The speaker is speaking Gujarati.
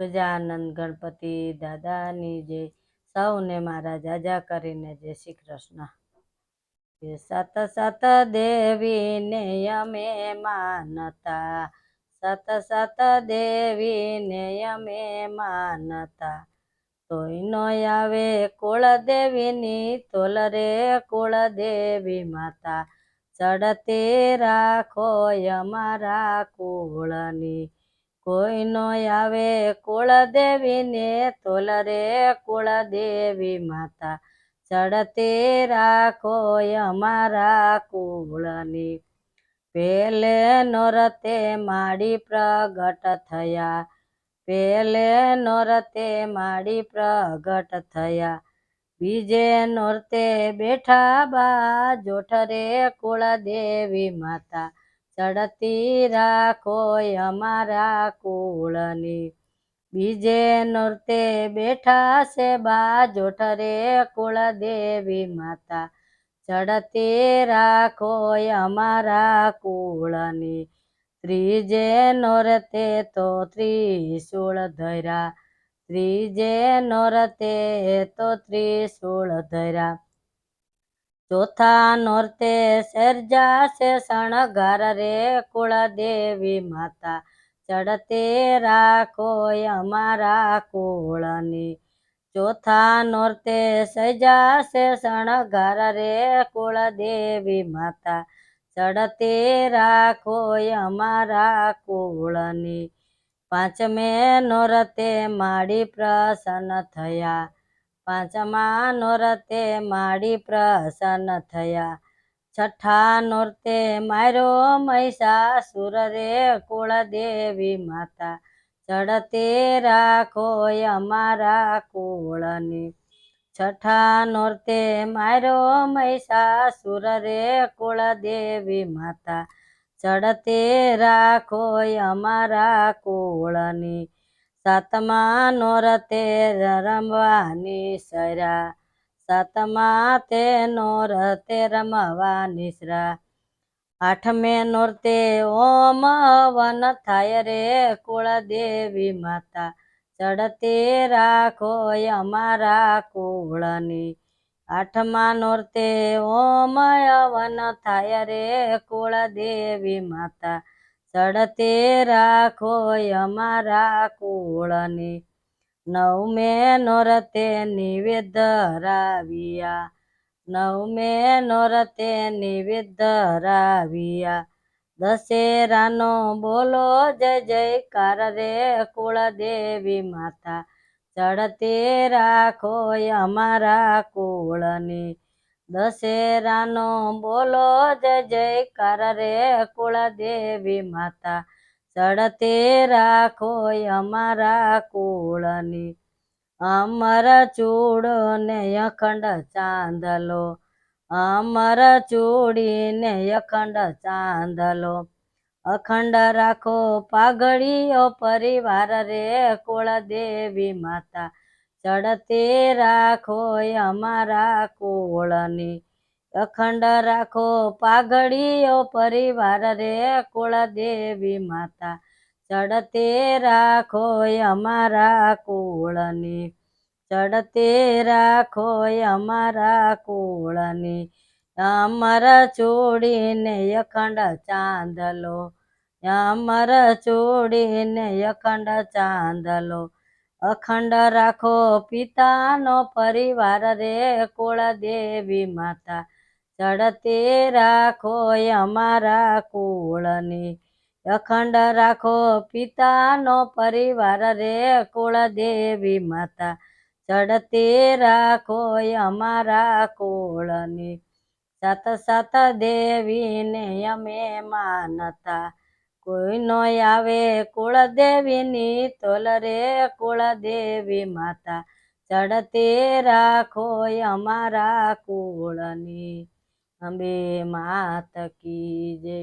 ગજાનંદ ગણપતિ દાદાની જય સૌને મારા જાજા કરીને જય શ્રી કૃષ્ણ. સત સત દેવીને અમે માનતા, સત સત દેવીને અમે માનતા. તોયનો આવે કુળદેવીની તોલ રે કુળદેવી માતા. ચડતી રાખો અમારા કુળની કોઈ નો આવે કુળદેવીને તોલ રે કુળદેવી માતા. ચડતે રાખો અમારા કુળની. પેલે નોરતે માડી પ્રગટ થયા. પેલે નોરતે માડી પ્રગટ થયા. બીજે નોરતે બેઠા બા જોઠરે કુળદેવી માતા. ચડતી રાખો અમારા કુળની. બીજે નૃત્ય બેઠા છે બા જોઠરે કુળદેવી માતા. ચડતી રાખો અમારા કુળની. ત્રીજે નોરતે તો ત્રિશુળ ધર્યા. ત્રીજે નોરતે તો ત્રિશુળ ધર્યા. ચોથા નોરતે સર્જાશે શણગાર રે કુળદેવી માતા. ચડતે રાખો અમારા કુળની. ચોથા નોરતે સજાશે શણગાર રે કુળદેવી માતા. ચડતે રાખો અમારા કુળની. પાંચમે નોરતે માડી પ્રસન્ન થયા. પાંચમા નોરતે માડી પ્રસન્ન થયા. છઠ્ઠા નોરતે માર્યો મહિષાસુર રે કુળદેવી માતા. ચડતે રાખો અમારા કુળને. છઠ્ઠા નોરતે માર્યો મહિષાસુર રે કુળદેવી માતા. ચડતે રાખો અમારા કુળની. સાતમા નોરતે રમવાની સરા. સાતમા તે નોરતે રમવાની સરા. આઠમે નોરતે ઓમ વન થાય રે કુળદેવી માતા. ચડતે રાખો અમારા કુળની. આઠમા નોરતે ઓમ હવન થાય રે કુળદેવી માતા. ચડતે રાખો અમારા કુળની. નવમે નોરતે નિવેદ ધરાવ્યા નવમે નોરતે નિવેદ ધરાવ્યા દશેરાનો બોલો જય જયકાર રે કુળદેવી માતા. ચડતે રાખો અમારા કુળની. દશેરાનો બોલો જય જયકાર રે કુળદેવી માતા. ચડતે રાખો અમારા કુળની. અમર ચૂડો ને અખંડ ચાંદલો. અમર ચૂડીને અખંડ ચાંદલો. અખંડ રાખો પાઘડીઓ પરિવાર રે કુળદેવી માતા. ચડતે રાખો અમારા કુળની. અખંડ રાખો પાઘડીઓ પરિવાર રે કુળદેવી માતા. ચડતે રાખો અમારા કુળની. ચડતે રાખો અમારા કુળની. અમર ચોડીને અખંડ ચાંદલો. અમર ચોડીને અખંડ ચાંદલો. અખંડ રાખો પિતાનો પરિવાર રે કુળદેવી માતા. ચડતે રાખો અમારા કુળની. અખંડ રાખો પિતાનો પરિવાર રે કુળદેવી માતા. ચડતે રાખો અમારા કુળની. સત સત દેવીને અમે માનતા. કોઈ નો આવે કુળદેવીની તોલ રે કુળદેવી માતા. ચડતે રાખો અમારા કુળની. અંબે માત કી જય